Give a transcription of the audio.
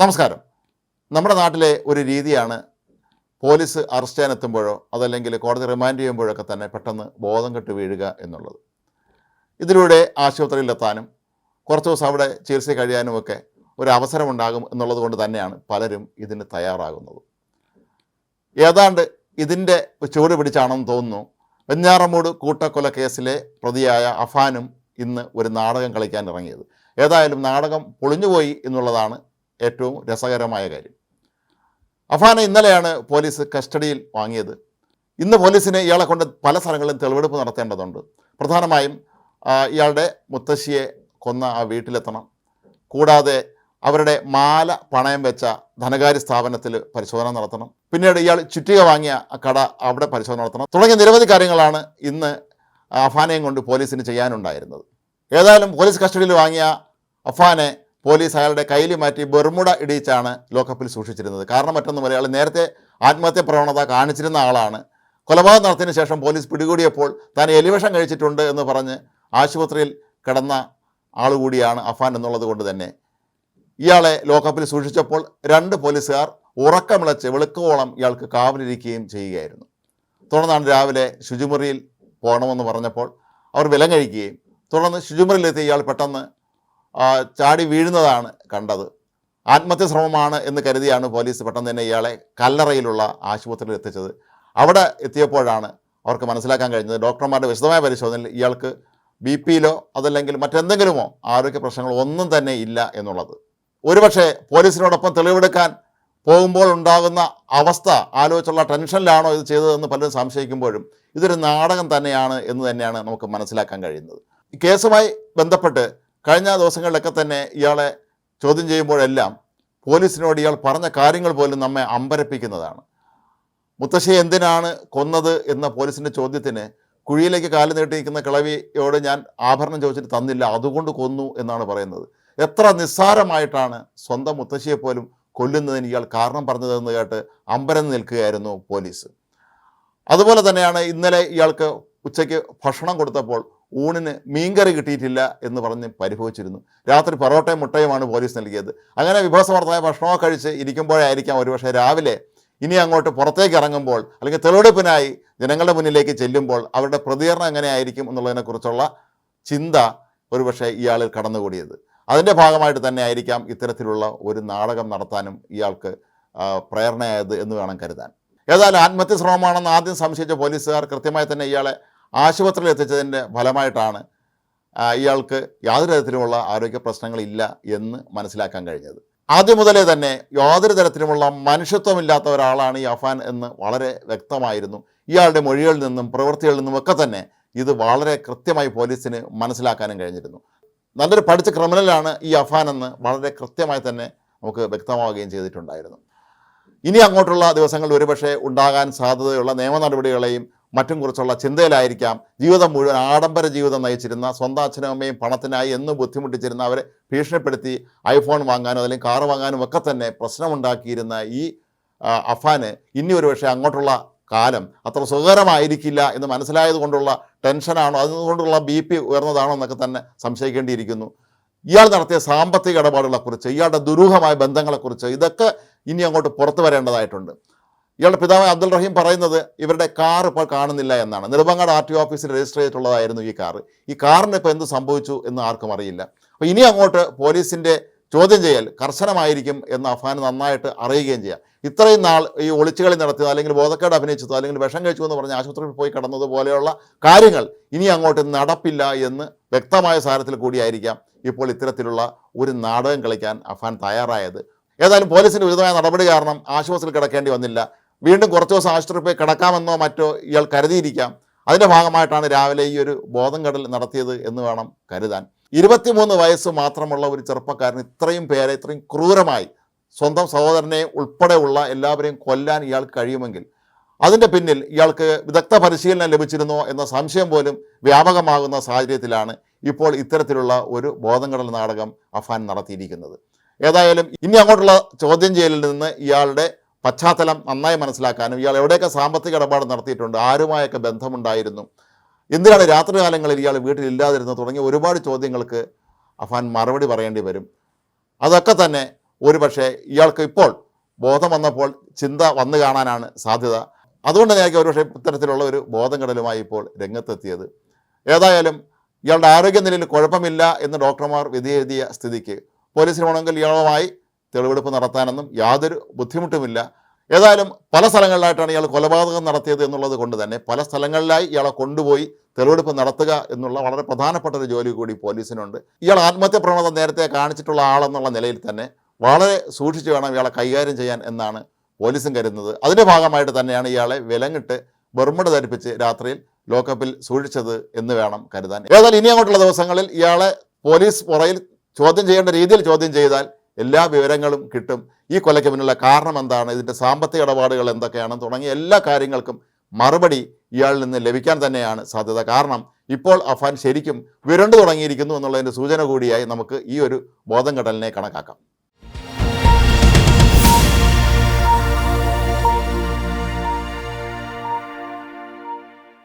നമസ്കാരം. നമ്മുടെ നാട്ടിലെ ഒരു രീതിയാണ് പോലീസ് അറസ്റ്റ് ചെയ്യാൻ എത്തുമ്പോഴോ അതല്ലെങ്കിൽ കോടതി റിമാൻഡ് ചെയ്യുമ്പോഴൊക്കെ തന്നെ പെട്ടെന്ന് ബോധം കെട്ട് വീഴുക എന്നുള്ളത്. ഇതിലൂടെ ആശുപത്രിയിലെത്താനും കുറച്ച് ദിവസം അവിടെ ചികിത്സ കഴിയാനുമൊക്കെ ഒരു അവസരമുണ്ടാകും എന്നുള്ളത് കൊണ്ട് തന്നെയാണ് പലരും ഇതിന് തയ്യാറാകുന്നത്. ഏതാണ്ട് ഇതിന്റെ ചുവട് പിടിച്ചാണെന്ന് തോന്നുന്നു. വെഞ്ഞാറമൂട് കൂട്ടക്കൊല കേസിലെ പ്രതിയായ അഫാനും ഇന്ന് ഒരു നാടകം കളിക്കാൻ ഇറങ്ങിയത്. ഏതായാലും നാടകം പൊളിഞ്ഞുപോയി എന്നുള്ളതാണ് ഏറ്റവും രസകരമായ കാര്യം. അഫാനെ ഇന്നലെയാണ് പോലീസ് കസ്റ്റഡിയിൽ വാങ്ങിയത്. ഇന്ന് പോലീസിനെ ഇയാളെ കൊണ്ട് പല സ്ഥലങ്ങളിലും തെളിവെടുപ്പ് നടത്തേണ്ടതുണ്ട്. പ്രധാനമായും ഇയാളുടെ മുത്തശ്ശിയെ കൊന്ന ആ വീട്ടിലെത്തണം. കൂടാതെ അവരുടെ മാല പണയം വെച്ച ധനകാര്യ സ്ഥാപനത്തിൽ പരിശോധന നടത്തണം. പിന്നീട് ഇയാൾ ചുറ്റിക വാങ്ങിയ കട അവിടെ പരിശോധന നടത്തണം. തുടങ്ങിയ നിരവധി കാര്യങ്ങളാണ് ഇന്ന് അഫാനെയും കൊണ്ട് പോലീസിന് ചെയ്യാനുണ്ടായിരുന്നത്. ഏതായാലും പോലീസ് കസ്റ്റഡിയിൽ വാങ്ങിയ അഫാനെ പോലീസ് അയാളുടെ കയ്യിൽ മാറ്റി ബെർമുട ഇടിയിച്ചാണ് ലോക്കപ്പിൽ സൂക്ഷിച്ചിരുന്നത്. കാരണം മറ്റൊന്നുമല്ല അയാൾ നേരത്തെ ആത്മഹത്യ പ്രവണത കാണിച്ചിരുന്ന ആളാണ്. കൊലപാതകം നടത്തിയതിനു ശേഷം പോലീസ് പിടികൂടിയപ്പോൾ താൻ എലിവേഷം കഴിച്ചിട്ടുണ്ട് എന്ന് പറഞ്ഞ് ആശുപത്രിയിൽ കിടന്ന ആൾ കൂടിയാണ് അഫാൻ എന്നുള്ളത് കൊണ്ട് തന്നെ. ഇയാളെ ലോക്കപ്പിൽ സൂക്ഷിച്ചപ്പോൾ രണ്ട് പോലീസുകാർ ഉറക്കമിളച്ച് വെളുക്കോളം ഇയാൾക്ക് കാവലിരിക്കുകയും ചെയ്യുകയായിരുന്നു. തുടർന്നാണ് രാവിലെ ശുചിമുറിയിൽ പോകണമെന്ന് പറഞ്ഞപ്പോൾ അവർ വിലം കഴിക്കുകയും തുടർന്ന് ശുചിമുറിയിലെത്തി ഇയാൾ പെട്ടെന്ന് ചാടി വീഴുന്നതാണ് കണ്ടത്. ആത്മഹത്യ ശ്രമമാണ് എന്ന് കരുതിയാണ് പോലീസ് പെട്ടെന്ന് തന്നെ ഇയാളെ കല്ലറയിലുള്ള ആശുപത്രിയിൽ എത്തിച്ചത്. അവിടെ എത്തിയപ്പോഴാണ് അവർക്ക് മനസ്സിലാക്കാൻ കഴിഞ്ഞത് ഡോക്ടർമാരുടെ വിശദമായ പരിശോധനയിൽ ഇയാൾക്ക് ബി പിയിലോ അതല്ലെങ്കിൽ മറ്റെന്തെങ്കിലുമോ ആരോഗ്യ പ്രശ്നങ്ങൾ ഒന്നും തന്നെ ഇല്ല എന്നുള്ളത്. ഒരുപക്ഷെ പോലീസിനോടൊപ്പം തെളിവെടുക്കാൻ പോകുമ്പോൾ ഉണ്ടാകുന്ന അവസ്ഥ ആലോചിച്ചുള്ള ടെൻഷനിലാണോ ഇത് ചെയ്തതെന്ന് പലരും സംശയിക്കുമ്പോഴും ഇതൊരു നാടകം തന്നെയാണ് എന്ന് തന്നെയാണ് നമുക്ക് മനസ്സിലാക്കാൻ കഴിയുന്നത്. കേസുമായി ബന്ധപ്പെട്ട് കഴിഞ്ഞ ദിവസങ്ങളിലൊക്കെ തന്നെ ഇയാളെ ചോദ്യം ചെയ്യുമ്പോഴെല്ലാം പോലീസിനോട് ഇയാൾ പറഞ്ഞ കാര്യങ്ങൾ പോലും നമ്മെ അമ്പരപ്പിക്കുന്നതാണ്. മുത്തശ്ശി എന്തിനാണ് കൊന്നത് എന്ന പോലീസിന്റെ ചോദ്യത്തിന് കുഴിയിലേക്ക് കാൽ നീട്ടിയിരിക്കുന്ന കിളവിയോട് ഞാൻ ആഭരണം ചോദിച്ചിട്ട് തന്നില്ല അതുകൊണ്ട് കൊന്നു എന്നാണ് പറയുന്നത്. എത്ര നിസ്സാരമായിട്ടാണ് സ്വന്തം മുത്തശ്ശിയെ പോലും കൊല്ലുന്നതിന് ഇയാൾ കാരണം പറഞ്ഞതെന്ന് കേട്ട് അമ്പരം നിൽക്കുകയായിരുന്നു പോലീസ്. അതുപോലെ തന്നെയാണ് ഇന്നലെ ഇയാൾക്ക് ഉച്ചയ്ക്ക് ഭക്ഷണം കൊടുത്തപ്പോൾ ഊണിന് മീൻകറി കിട്ടിയിട്ടില്ല എന്ന് പറഞ്ഞ് പരിഭവിച്ചിരുന്നു. രാത്രി പൊറോട്ടയും മുട്ടയുമാണ് പോലീസ് നൽകിയത്. അങ്ങനെ വിഭവസമർത്ഥമായ ഭക്ഷണമൊക്കെ കഴിച്ച് ഇരിക്കുമ്പോഴായിരിക്കാം ഒരുപക്ഷെ രാവിലെ ഇനി അങ്ങോട്ട് പുറത്തേക്ക് ഇറങ്ങുമ്പോൾ അല്ലെങ്കിൽ തെളിവെടുപ്പിനായി ജനങ്ങളുടെ മുന്നിലേക്ക് ചെല്ലുമ്പോൾ അവരുടെ പ്രതികരണം എങ്ങനെയായിരിക്കും എന്നുള്ളതിനെക്കുറിച്ചുള്ള ചിന്ത ഒരുപക്ഷെ ഇയാളിൽ കടന്നുകൂടിയത്. അതിന്റെ ഭാഗമായിട്ട് തന്നെ ആയിരിക്കാം ഇത്തരത്തിലുള്ള ഒരു നാടകം നടത്താനും ഇയാൾക്ക് പ്രേരണയായത് എന്ന് വേണം കരുതാൻ. ഏതായാലും ആത്മഹത്യ ശ്രമമാണെന്ന് ആദ്യം സംശയിച്ച പോലീസുകാർ കൃത്യമായി തന്നെ ഇയാളെ ആശുപത്രിയിൽ എത്തിച്ചതിന്റെ ഫലമായിട്ടാണ് ഇയാൾക്ക് യാതൊരു തരത്തിലുമുള്ള ആരോഗ്യ പ്രശ്നങ്ങളില്ല എന്ന് മനസ്സിലാക്കാൻ കഴിഞ്ഞത്. ആദ്യം മുതലേ തന്നെ യാതൊരു തരത്തിലുമുള്ള മനുഷ്യത്വമില്ലാത്ത ഒരാളാണ് ഈ അഫാൻ എന്ന് വളരെ വ്യക്തമായിരുന്നു. ഇയാളുടെ മൊഴികളിൽ നിന്നും പ്രവൃത്തികളിൽ നിന്നും ഒക്കെ തന്നെ ഇത് വളരെ കൃത്യമായി പോലീസിന് മനസ്സിലാക്കാനും കഴിഞ്ഞിരുന്നു. നല്ലൊരു പഠിച്ച ക്രിമിനലാണ് ഈ അഫാൻ എന്ന് വളരെ കൃത്യമായി തന്നെ നമുക്ക് വ്യക്തമാവുകയും ചെയ്തിട്ടുണ്ടായിരുന്നു. ഇനി അങ്ങോട്ടുള്ള ദിവസങ്ങളിൽ ഒരുപക്ഷെ ഉണ്ടാകാൻ സാധ്യതയുള്ള നിയമ നടപടികളെയും മറ്റും കുറിച്ചുള്ള ചിന്തയിലായിരിക്കാം. ജീവിതം മുഴുവൻ ആഡംബര ജീവിതം നയിച്ചിരുന്ന സ്വന്തം അച്ഛനും അമ്മയും പണത്തിനായി എന്ന് ബുദ്ധിമുട്ടിച്ചിരുന്ന അവരെ ഭീഷണിപ്പെടുത്തി ഐഫോൺ വാങ്ങാനോ അല്ലെങ്കിൽ കാറ് വാങ്ങാനും ഒക്കെ തന്നെ പ്രശ്നമുണ്ടാക്കിയിരുന്ന ഈ അഫാന് ഇനി ഒരു പക്ഷേ അങ്ങോട്ടുള്ള കാലം അത്ര സുഖകരമായിരിക്കില്ല എന്ന് മനസ്സിലായത് കൊണ്ടുള്ള ടെൻഷനാണോ അതുകൊണ്ടുള്ള ബി പി ഉയർന്നതാണോ എന്നൊക്കെ തന്നെ സംശയിക്കേണ്ടിയിരിക്കുന്നു. ഇയാൾ നടത്തിയ സാമ്പത്തിക ഇടപാടുകളെക്കുറിച്ച് ഇയാളുടെ ദുരൂഹമായ ബന്ധങ്ങളെക്കുറിച്ച് ഇതൊക്കെ ഇനി അങ്ങോട്ട് പുറത്തു വരേണ്ടതായിട്ടുണ്ട്. ഇയാളുടെ പിതാവ് അബ്ദുൾ റഹീം പറയുന്നത് ഇവരുടെ കാർ ഇപ്പോൾ കാണുന്നില്ല എന്നാണ്. നെടുമങ്ങാട് ആർ ടി ഓഫീസിൽ രജിസ്റ്റർ ചെയ്തിട്ടുള്ളതായിരുന്നു ഈ കാർ. ഈ കാറിന് ഇപ്പോൾ എന്ത് സംഭവിച്ചു എന്ന് ആർക്കും അറിയില്ല. അപ്പോൾ ഇനി അങ്ങോട്ട് പോലീസിന്റെ ചോദ്യം ചെയ്യൽ കർശനമായിരിക്കും എന്ന് അഫാൻ നന്നായിട്ട് അറിയുകയും ചെയ്യാം. ഇത്രയും നാൾ ഈ ഒളിച്ചുകളി നടത്തിയതോ അല്ലെങ്കിൽ ബോധക്കേട് അഭിനയിച്ചതോ അല്ലെങ്കിൽ വിഷം കഴിച്ചു എന്ന് പറഞ്ഞ് ആശുപത്രിയിൽ പോയി കടന്നതുപോലെയുള്ള കാര്യങ്ങൾ ഇനി അങ്ങോട്ട് നടപ്പില്ല എന്ന് വ്യക്തമായ സാരത്തിൽ കൂടിയായിരിക്കാം ഇപ്പോൾ ഇത്തരത്തിലുള്ള ഒരു നാടകം കളിക്കാൻ അഫാൻ തയ്യാറായത്. ഏതായാലും പോലീസിന്റെ ഉചിതമായ നടപടി കാരണം ആശുപത്രിയിൽ കിടക്കേണ്ടി വന്നില്ല. വീണ്ടും കുറച്ച് ദിവസം ആശുപത്രിയിൽ പോയി കിടക്കാമെന്നോ മറ്റോ ഇയാൾ കരുതിയിരിക്കാം. അതിന്റെ ഭാഗമായിട്ടാണ് രാവിലെ ഈ ഒരു ബോധം കടൽ നടത്തിയത് എന്ന് വേണം കരുതാൻ. ഇരുപത്തിമൂന്ന് വയസ്സ് മാത്രമുള്ള ഒരു ചെറുപ്പക്കാരൻ ഇത്രയും പേരെ ഇത്രയും ക്രൂരമായി സ്വന്തം സഹോദരനെ ഉൾപ്പെടെയുള്ള എല്ലാവരെയും കൊല്ലാൻ ഇയാൾക്ക് കഴിയുമെങ്കിൽ അതിന്റെ പിന്നിൽ ഇയാൾക്ക് വിദഗ്ധ പരിശീലനം ലഭിച്ചിരുന്നോ എന്ന സംശയം പോലും വ്യാപകമാകുന്ന സാഹചര്യത്തിലാണ് ഇപ്പോൾ ഇത്തരത്തിലുള്ള ഒരു ബോധം കടൽ നാടകം അഫാൻ നടത്തിയിരിക്കുന്നത്. ഏതായാലും ഇനി അങ്ങോട്ടുള്ള ചോദ്യം ചെയ്യലിൽ നിന്ന് ഇയാളുടെ പശ്ചാത്തലം നന്നായി മനസ്സിലാക്കാനും ഇയാൾ എവിടെയൊക്കെ സാമ്പത്തിക ഇടപാട് നടത്തിയിട്ടുണ്ട് ആരുമായൊക്കെ ബന്ധമുണ്ടായിരുന്നു എന്തിനാണ് രാത്രികാലങ്ങളിൽ ഇയാൾ വീട്ടിലില്ലാതിരുന്നത് തുടങ്ങിയ ഒരുപാട് ചോദ്യങ്ങൾക്ക് അഫാൻ മറുപടി പറയേണ്ടി വരും. അതൊക്കെ തന്നെ ഒരു പക്ഷേ ഇയാൾക്ക് ഇപ്പോൾ ബോധം വന്നപ്പോൾ ചിന്ത വന്നു കാണാനാണ് സാധ്യത. അതുകൊണ്ട് തന്നെയായിരിക്കും ഒരുപക്ഷെ ഇത്തരത്തിലുള്ള ഒരു ബോധം കെടലുമായി ഇപ്പോൾ രംഗത്തെത്തിയത്. ഏതായാലും ഇയാളുടെ ആരോഗ്യനിലയിൽ കുഴപ്പമില്ല എന്ന് ഡോക്ടർമാർ വിധിയെഴുതിയ സ്ഥിതിക്ക് പോലീസിന് വേണമെങ്കിൽ ഇയാളുമായി തെളിവെടുപ്പ് നടത്താനൊന്നും യാതൊരു ബുദ്ധിമുട്ടുമില്ല. ഏതായാലും പല സ്ഥലങ്ങളിലായിട്ടാണ് ഇയാൾ കൊലപാതകം നടത്തിയത് എന്നുള്ളത് കൊണ്ട് തന്നെ പല സ്ഥലങ്ങളിലായി ഇയാളെ കൊണ്ടുപോയി തെളിവെടുപ്പ് നടത്തുക എന്നുള്ള വളരെ പ്രധാനപ്പെട്ട ഒരു ജോലി കൂടി പോലീസിനുണ്ട്. ഇയാൾ ആത്മഹത്യ പ്രവണത നേരത്തെ കാണിച്ചിട്ടുള്ള ആളെന്നുള്ള നിലയിൽ തന്നെ വളരെ സൂക്ഷിച്ച് വേണം ഇയാളെ കൈകാര്യം ചെയ്യാൻ എന്നാണ് പോലീസും കരുതുന്നത്. അതിന്റെ ഭാഗമായിട്ട് തന്നെയാണ് ഇയാളെ വിലങ്ങിട്ട് ബെർമുട ധരിപ്പിച്ച് രാത്രിയിൽ ലോക്കപ്പിൽ സൂക്ഷിച്ചത് എന്ന് വേണം കരുതാൻ. ഏതായാലും ഇനി അങ്ങോട്ടുള്ള ദിവസങ്ങളിൽ ഇയാളെ പോലീസ് പുറയിൽ ചോദ്യം ചെയ്യേണ്ട രീതിയിൽ ചോദ്യം ചെയ്താൽ എല്ലാ വിവരങ്ങളും കിട്ടും. ഈ കൊലയ്ക്ക് പിന്നിലുള്ള കാരണം എന്താണ്? ഇതിന്റെ സാമ്പത്തിക ഇടപാടുകൾ എന്തൊക്കെയാണ്? തുടങ്ങിയ എല്ലാ കാര്യങ്ങൾക്കും മറുപടി ഇയാളിൽ നിന്ന് ലഭിക്കാൻ തന്നെയാണ് സാധ്യത. കാരണം ഇപ്പോൾ അഫാൻ ശരിക്കും വിരണ്ടു തുടങ്ങിയിരിക്കുന്നു എന്നുള്ളതിന്റെ സൂചന കൂടിയായി നമുക്ക് ഈ ഒരു ബോധം കടലിനെ കണക്കാക്കാം.